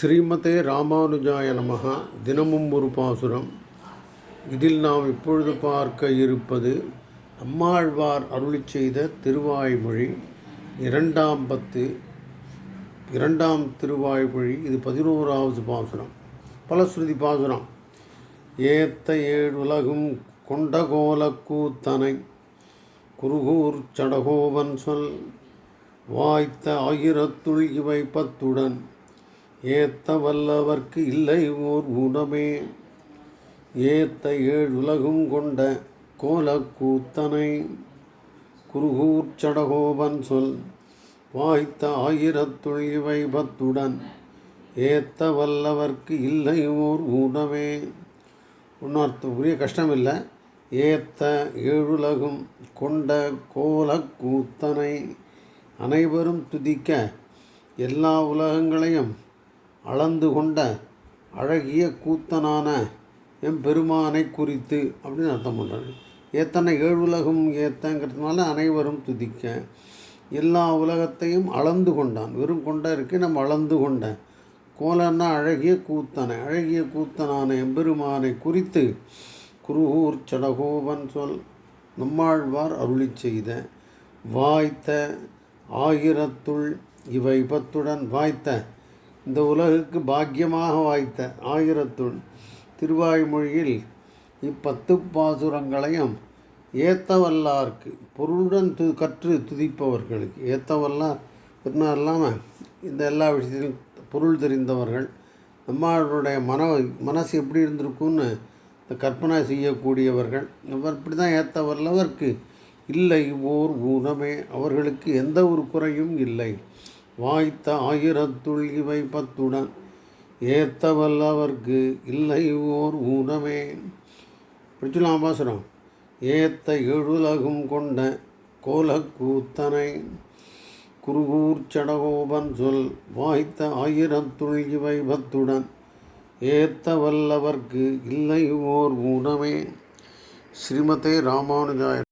ஸ்ரீமதே ராமானுஜாய நமகா. தினமும் ஒரு பாசுரம். இதில் நாம் இப்பொழுது பார்க்க இருப்பது நம்மாழ்வார் அருளி செய்த திருவாய்மொழி. இரண்டாம் பத்து இரண்டாம் திருவாய்மொழி இது பதினோராவது பாசுரம். பலஸ்ருதி பாசுரம். ஏத்த ஏழுலகும் கொண்டகோலக்கூத்தனை குருகூர் சடகோவன் சொல். வாய்த்த ஆயிரத்துள் இவை பத்துடன். ஏத்த வல்லவர்க்கு இல்லை ஓர் குணமே ஏத்த ஏழுலகும் கொண்ட கோலக்கூத்தனை குருகூர் சடகோபன் சொல். வாய்த்த ஆயிரத்துள் இவை பத்துடன் ஏத்த வல்லவர்க்கு இல்லை ஓர் ஊனமே. ஒன்றும் அர்த்தம் உரிய ஏத்த ஏழுலகும் கொண்ட கோலக்கூத்தனை அனைவரும் துதிக்க எல்லா உலகங்களையும் அளந்து கொண்ட அழகிய கூத்தனான எம்பெருமானை குறித்து அப்படின்னு அர்த்தம் பண்ணுறாரு ஏத்தனை ஏழுலகம் ஏத்தங்கிறதுனால அனைவரும் துதிக்க எல்லா உலகத்தையும் அளந்து கொண்டான். வெறும் கொண்ட இருக்கு நம்ம அளந்து கொண்டேன் கோலன்னா அழகிய கூத்தனை அழகிய கூத்தனான எம்பெருமானை குறித்து குருகூர் சடகோபன் சொல் நம்மாழ்வார் அருளி செய்த வாய்த்த ஆயிரத்துள் இவை பத்துடன் வாய்த்த இந்த உலகுக்கு பாக்கியமாக வாய்த்த ஆயிரத்துள் திருவாய்மொழியில் இப்பத்து பாசுரங்களையும் ஏத்தவல்லார்க்கு பொருளுடன் து கற்று துதிப்பவர்களுக்கு ஏத்தவல்லார் என்ன இல்லாமல் இந்த எல்லா விஷயத்திலும் பொருள் தெரிந்தவர்கள் நம்மளுடைய மன மனசு எப்படி இருந்திருக்கும்னு இந்த கற்பனை செய்யக்கூடியவர்கள் அவர் இப்படி தான் ஏற்ற வல்லவர்க்கு இல்லை ஓர் ஊனமே அவர்களுக்கு எந்த ஒரு குறையும் இல்லை. வாய்த்த ஆயிரத்துள் இவை பத்துடன். ஏத்தவல்லவர்க்கு இல்லை ஓர் ஊனமே. பிடிச்சலாம் பாசுரம் ஏத்த எழுலகும் கொண்ட கோலக்கூத்தனை குருகூர் சடகோபன் சொல் வாய்த்த ஆயிரத்துள் இவை பத்துடன். ஏத்த வல்லவர்க்கு இல்லை ஓர் ஊனமே. ஸ்ரீமதே ராமானுஜாய